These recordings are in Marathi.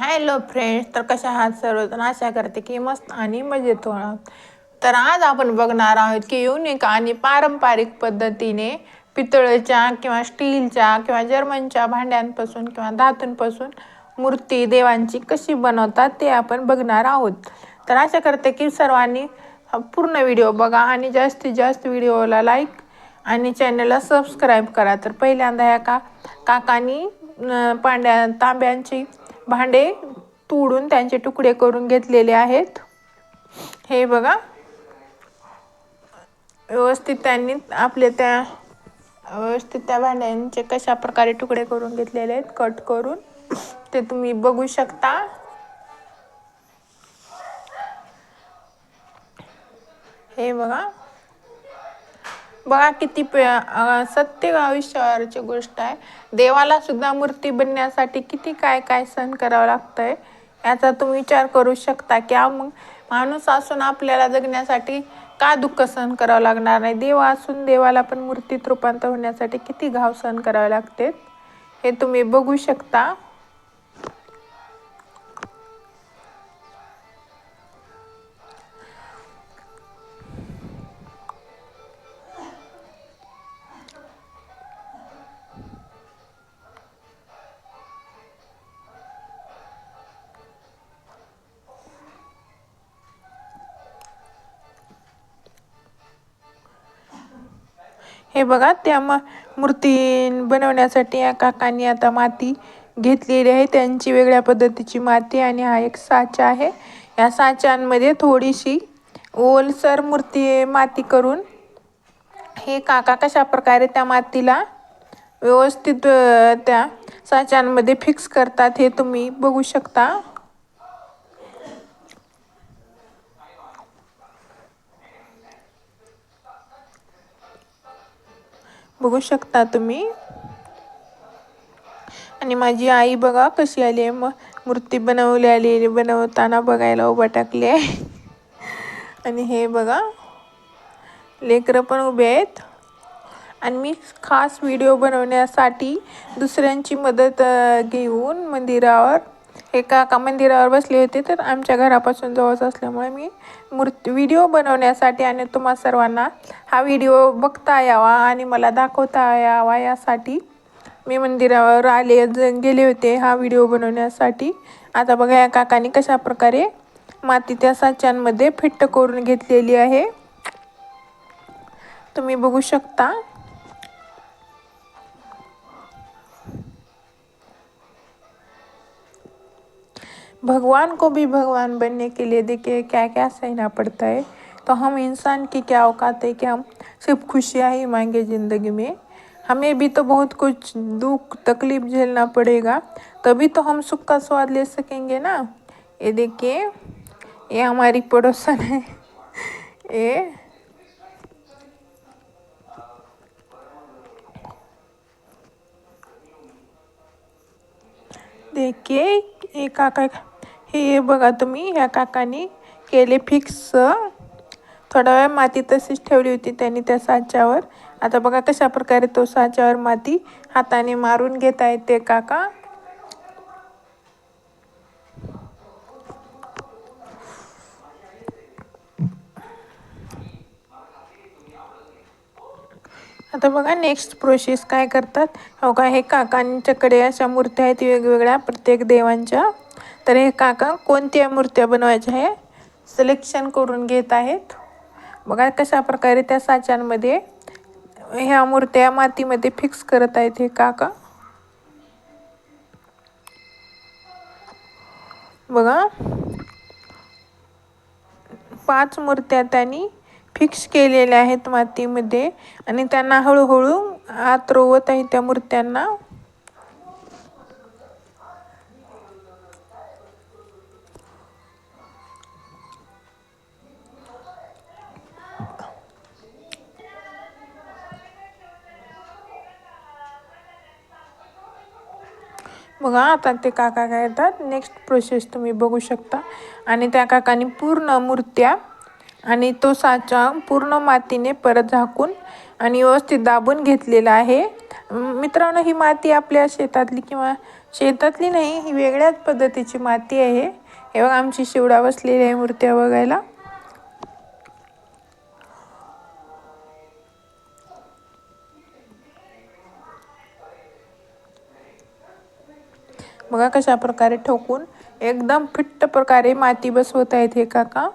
हॅलो फ्रेंड्स तर कशा आहात सर्वजण? आशा करते की मस्त आणि मजेत होणार तर आज आपण बघणार आहोत की युनिक आणि पारंपरिक पद्धतीने पितळेच्या किंवा स्टीलच्या किंवा जर्मनच्या भांड्यांपासून किंवा धातूंपासून मूर्ती देवांची कशी बनवतात ते आपण बघणार आहोत. तर आशा करते की सर्वांनी पूर्ण व्हिडिओ बघा आणि जास्तीत जास्त व्हिडिओला लाईक आणि चॅनलला सबस्क्राईब करा. तर पहिल्यांदा ह्या का काकानी पांड्या तांब्यांची भांडे तोडून त्यांचे तुकडे करून घेतलेले आहेत. हे बघा. व्यवस्थित त्यांनी आपले त्या व्यवस्थित त्या भांड्यांचे कशा प्रकारे तुकडे करून घेतलेले आहेत कट करून. ते तुम्ही बघू शकता. हे बघा. बघा किती प सत्य आयुष्यावरची गोष्ट आहे. देवाला सुद्धा मूर्ती बनण्यासाठी किती काय काय सहन करावं लागतंय याचा तुम्ही विचार करू शकता. की मग माणूस असून आपल्याला जगण्यासाठी का दुःख सहन करावं लागणार नाही? देव असून देवाला पण मूर्तीत रूपांतर होण्यासाठी किती घाव सहन करावे लागते हे तुम्ही बघू शकता. हे बघा त्या म मूर्ती बनवण्यासाठी या काकांनी आता माती घेतलेली आहे. त्यांची वेगळ्या पद्धतीची माती आणि हा एक साचा आहे. या साच्यांमध्ये थोडीशी ओलसर मूर्ती माती करून हे काका कशा प्रकारे त्या मातीला व्यवस्थित त्या साच्यांमध्ये फिक्स करतात हे तुम्ही बघू शकता. बघू शकता तुम्ही. आणि माझी आई बघा कशी आली आहे. मग मूर्ती बनवली आली बनवताना बघायला उभा टाकली आहे. आणि हे बघा लेकरं पण उभे आहेत. आणि मी खास व्हिडिओ बनवण्यासाठी दुसऱ्यांची मदत घेऊन मंदिरावर एका का मंदिरावर बसले होते तर आमच्या घरापासून जवळच असल्यामुळे मी मूर्ती व्हिडिओ बनवण्यासाठी आणि तुम्हा सर्वांना हा व्हिडिओ बघता यावा आणि मला दाखवता यावा यासाठी मी मंदिरावर आले ज- गेले होते हा व्हिडिओ बनवण्यासाठी. आता बघा या काकाने कशा प्रकारे माती त्या साच्यांमध्ये फिट्ट करून घेतलेली आहे. तुम्ही बघू शकता. भगवान को भी भगवान बनने के लिए देखिए क्या क्या सहना पड़ता है। तो हम इंसान की क्या औकात है कि हम सिर्फ़ खुशियाँ ही मांगे ज़िंदगी में। हमें भी तो बहुत कुछ दुख, तकलीफ़ झेलना पड़ेगा, तभी तो हम सुख का स्वाद ले सकेंगे ना। ये देखिए, ये हमारी पड़ोसन है। ये देखिए हे काका हे बघा तुम्ही ह्या काकांनी केले फिक्स थोडा वेळ माती तशीच ठेवली होती त्यांनी त्या साच्यावर. आता बघा कशा प्रकारे तो साच्यावर माती हाताने मारून घेत आहेत ते काका. आता बघा नेक्स्ट प्रोसेस काय करतात. हो का हे काकांच्याकडे अशा मूर्त्या आहेत वेगवेगळ्या प्रत्येक देवांच्या. तर हे काका कोणत्या मूर्त्या बनवायच्या आहे सिलेक्शन करून घेत आहेत. बघा कशा प्रकारे त्या साच्यांमध्ये ह्या मूर्त्या मातीमध्ये फिक्स करत आहेत हे काका. बघा. पाच मूर्त्या त्यांनी फिक्स केलेल्या आहेत मातीमध्ये आणि त्यांना हळूहळू आत रोवत आहे त्या मूर्त्यांना. बघा आता ते काका काय येतात नेक्स्ट प्रोसेस तुम्ही बघू शकता. आणि त्या काकाने पूर्ण मूर्त्या आणि तो साचा पूर्ण मातीने परत झाकून आणि व्यवस्थित दाबून घेतलेला आहे. मित्रांनो ही माती आपल्या शेतातली किंवा शेतातली नाही ही वेगळ्याच पद्धतीची माती आहे. हे बघा आमची शिवडा बसलेली आहे मूर्त्या बघायला. बघा कशा प्रकारे ठोकून एकदम फिट्ट प्रकारे माती बसवत आहेत हे काका.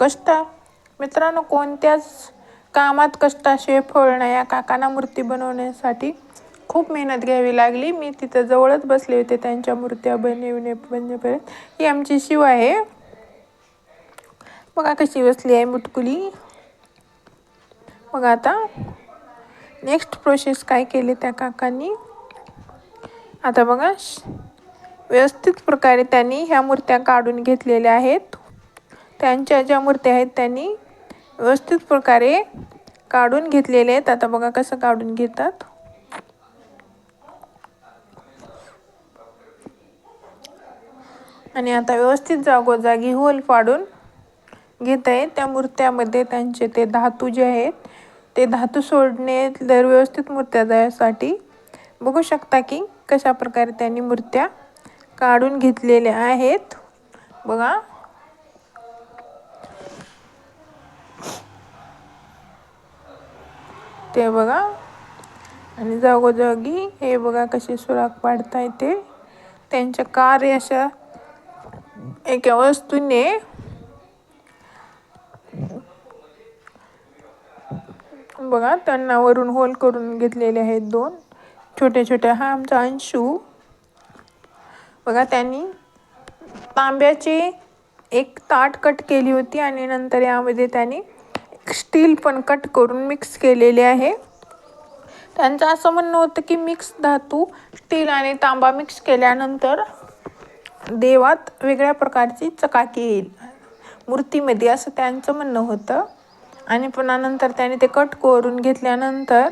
कष्ट. मित्रांनो कोणत्याच कामात कष्टाशिवाय फळ नाही. या काकांना मूर्ती बनवण्यासाठी खूप मेहनत घ्यावी लागली. मी तिथं जवळच बसले होते. त्यांच्या मूर्त्या बनवणे बनण्यापर्यंत. ही आमची शिव आहे. बघा कशी बसली आहे मुटकुली. मग आता. नेक्स्ट प्रोसेस काय केले त्या काकांनी? आता बघा व्यवस्थित प्रकारे त्यांनी ह्या मूर्त्या काढून घेतलेल्या आहेत. त्यांच्या ज्या मूर्त्या आहेत त्यांनी व्यवस्थित प्रकारे काढून घेतलेले आहेत. आता बघा कसं काढून घेतात. आणि आता व्यवस्थित जागोजागी होल पाडून घेत आहेत. त्या मूर्त्यामध्ये त्यांचे ते धातू जे आहेत ते धातू सोडणे दर व्यवस्थित मूर्त्या जाण्यासाठी बघू शकता की कशा प्रकारे त्यांनी मूर्त्या काढून घेतलेल्या आहेत? बघा. ते बघा. आणि जागोजागी हे बघा कसे सुराख पाडता येते त्यांच्या कार्य अशा एका वस्तूने बघा त्यांना वरून होल करून घेतलेले आहेत दोन. छोट्या छोट्या हा आमचा अंशू. बघा त्यांनी तांब्याची एक ताट कट केली होती आणि नंतर यामध्ये त्यांनी स्टील पण कट करून मिक्स केलेले आहे. त्यांचं असं म्हणणं होतं की मिक्स धातू स्टील आणि तांबा मिक्स केल्यानंतर देवात वेगळ्या प्रकारची चकाकी येईल. मूर्तीमध्ये असं त्यांचं म्हणणं होतं. आणि पुन्हा नंतर त्याने ते कट करून घेतल्यानंतर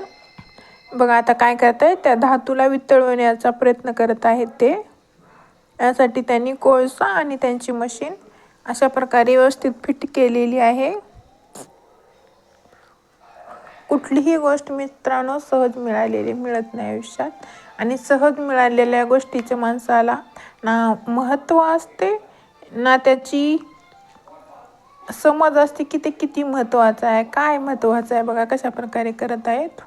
बघा आता काय करत आहे त्या धातूला वितळवण्याचा प्रयत्न करत आहेत ते. यासाठी त्यांनी कोळसा आणि त्यांची मशीन अशा प्रकारे व्यवस्थित फिट केलेली आहे. कुठलीही गोष्ट मित्रांनो सहज मिळालेली मिळत नाही आयुष्यात. आणि सहज मिळालेल्या गोष्टीच्या माणसाला ना महत्त्व असते ना त्याची समज असते की ते किती महत्त्वाचं आहे काय महत्त्वाचं आहे बघा कशा प्रकारे करत आहेत.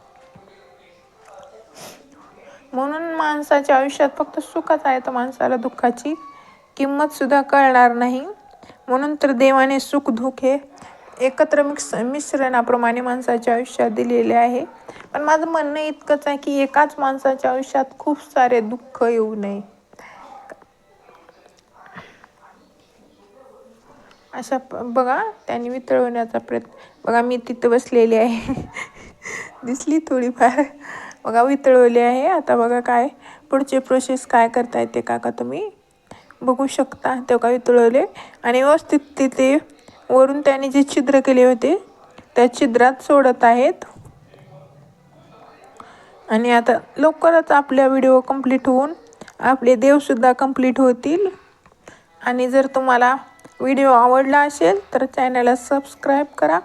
म्हणून माणसाच्या आयुष्यात फक्त सुखच आहे. तर माणसाला दुःखाची किंमत सुद्धा कळणार नाही. म्हणून तर देवाने सुख दुःख हे एकत्र मिक्स मिश्रणाप्रमाणे माणसाच्या आयुष्यात दिलेले आहे. पण माझं म्हणणं इतकंच आहे की एकाच माणसाच्या आयुष्यात खूप सारे दुःख येऊ नये. अशा बघा त्यांनी वितळवण्याचा प्रयत्न बघा मी तिथं बसलेली आहे. दिसली थोडीफार. बघा वितळवली आहे. आता बघा काय पुढचे प्रोसेस काय करता येते काका तुम्ही बघू शकता. तेव्हा वितळवले. आणि व्यवस्थित तिथे वरून त्याने जे छिद्र केले होते त्या छिद्रात सोडत आहेत. आणि आता लवकरच आपल्या व्हिडिओ कंप्लीट होऊन आपले देवसुद्धा कंप्लीट होतील. आणि जर तुम्हाला व्हिडिओ आवडला असेल तर चॅनलला सबस्क्राईब करा.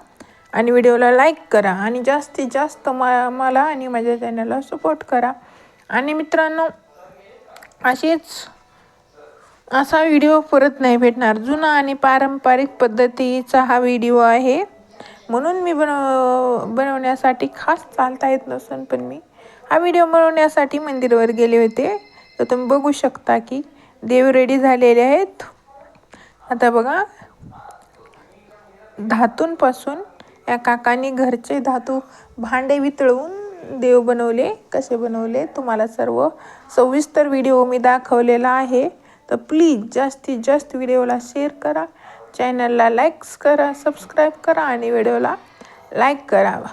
आणि व्हिडिओला लाईक करा आणि जास्तीत जास्त मा मला आणि माझ्या चॅनलला सपोर्ट करा. आणि मित्रांनो असेच असा व्हिडिओ परत नाही भेटणार. जुना आणि पारंपरिक पद्धतीचा हा व्हिडिओ आहे. म्हणून मी बनव बनवण्यासाठी खास चालता येत नसून पण मी हा व्हिडिओ बनवण्यासाठी मंदिरावर गेले होते. तर तुम्ही बघू शकता की देव रेडी झालेले आहेत. आता बघा धातूंपासून या काकांनी घरचे धातू भांडे वितळवून देव बनवले कसे बनवले तुम्हाला सर्व सविस्तर व्हिडिओ मी दाखवलेला आहे. तर प्लीज जास्तीत जास्त व्हिडिओला शेअर करा चॅनलला लाईक्स करा सबस्क्राईब करा आणि व्हिडिओला लाईक करावा.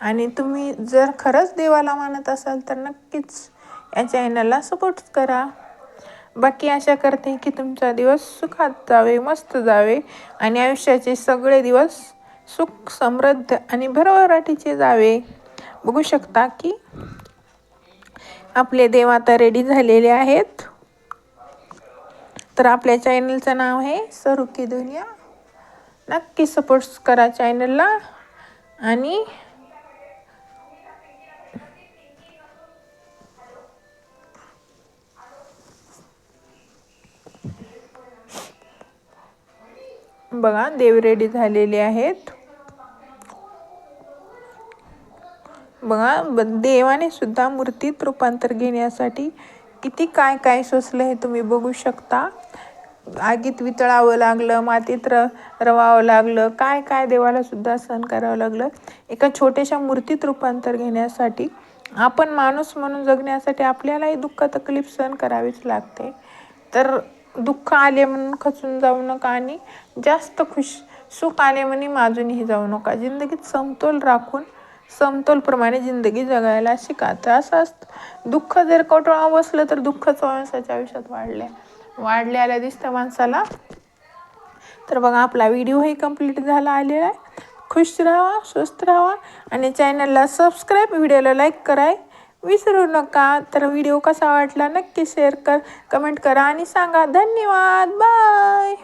आणि तुम्ही जर खरंच देवाला मानत असाल तर नक्कीच या चॅनलला सपोर्ट करा. बाकी आशा करते की तुमचा दिवस सुखात जावे मस्त जावे आणि आयुष्याचे सगळे दिवस सुख समृद्ध आणि भरभराटीचे जावे. बघू शकता की आपले देव आता रेडी झालेले आहेत. तर आपल्या चॅनलचं नाव आहे सरुकी दुनिया. नक्की सपोर्ट करा चॅनलला आणि बघा देव रेडी झालेले आहेत. बघा ब- देवाने सुद्धा मूर्तीत रूपांतर घेण्यासाठी किती काय काय सोसलं हे तुम्ही बघू शकता. आगीत वितळावं लागलं मातीत र रवावं लागलं काय काय देवाला सुद्धा सहन करावं लागलं. एका छोट्याशा मूर्तीत रूपांतर घेण्यासाठी आपण माणूस म्हणून जगण्यासाठी आपल्यालाही दुःख तकलीफ सहन करावीच लागते. तर दुःख आले म्हणून खचून जाऊ नका आणि जास्त खुश सुख आले म्हणून माजूनही जाऊ नका. जिंदगीत समतोल राखून समतोलप्रमाणे जिंदगी जगायला शिका. तर असं असतं दुःख जर कटोळा बसलं तर दुःखच माणसाच्या आयुष्यात वाढले. वाढले आल्या दिसतं माणसाला. तर बघा आपला व्हिडिओही कंप्लीट झाला आलेला आहे. खुश राहा स्वस्त राहा आणि चॅनलला सबस्क्राईब व्हिडिओला लाईक कराय विसरू नका. तर व्हिडिओ कसा वाटला नक्की शेअर कर कमेंट करा आणि सांगा. धन्यवाद. बाय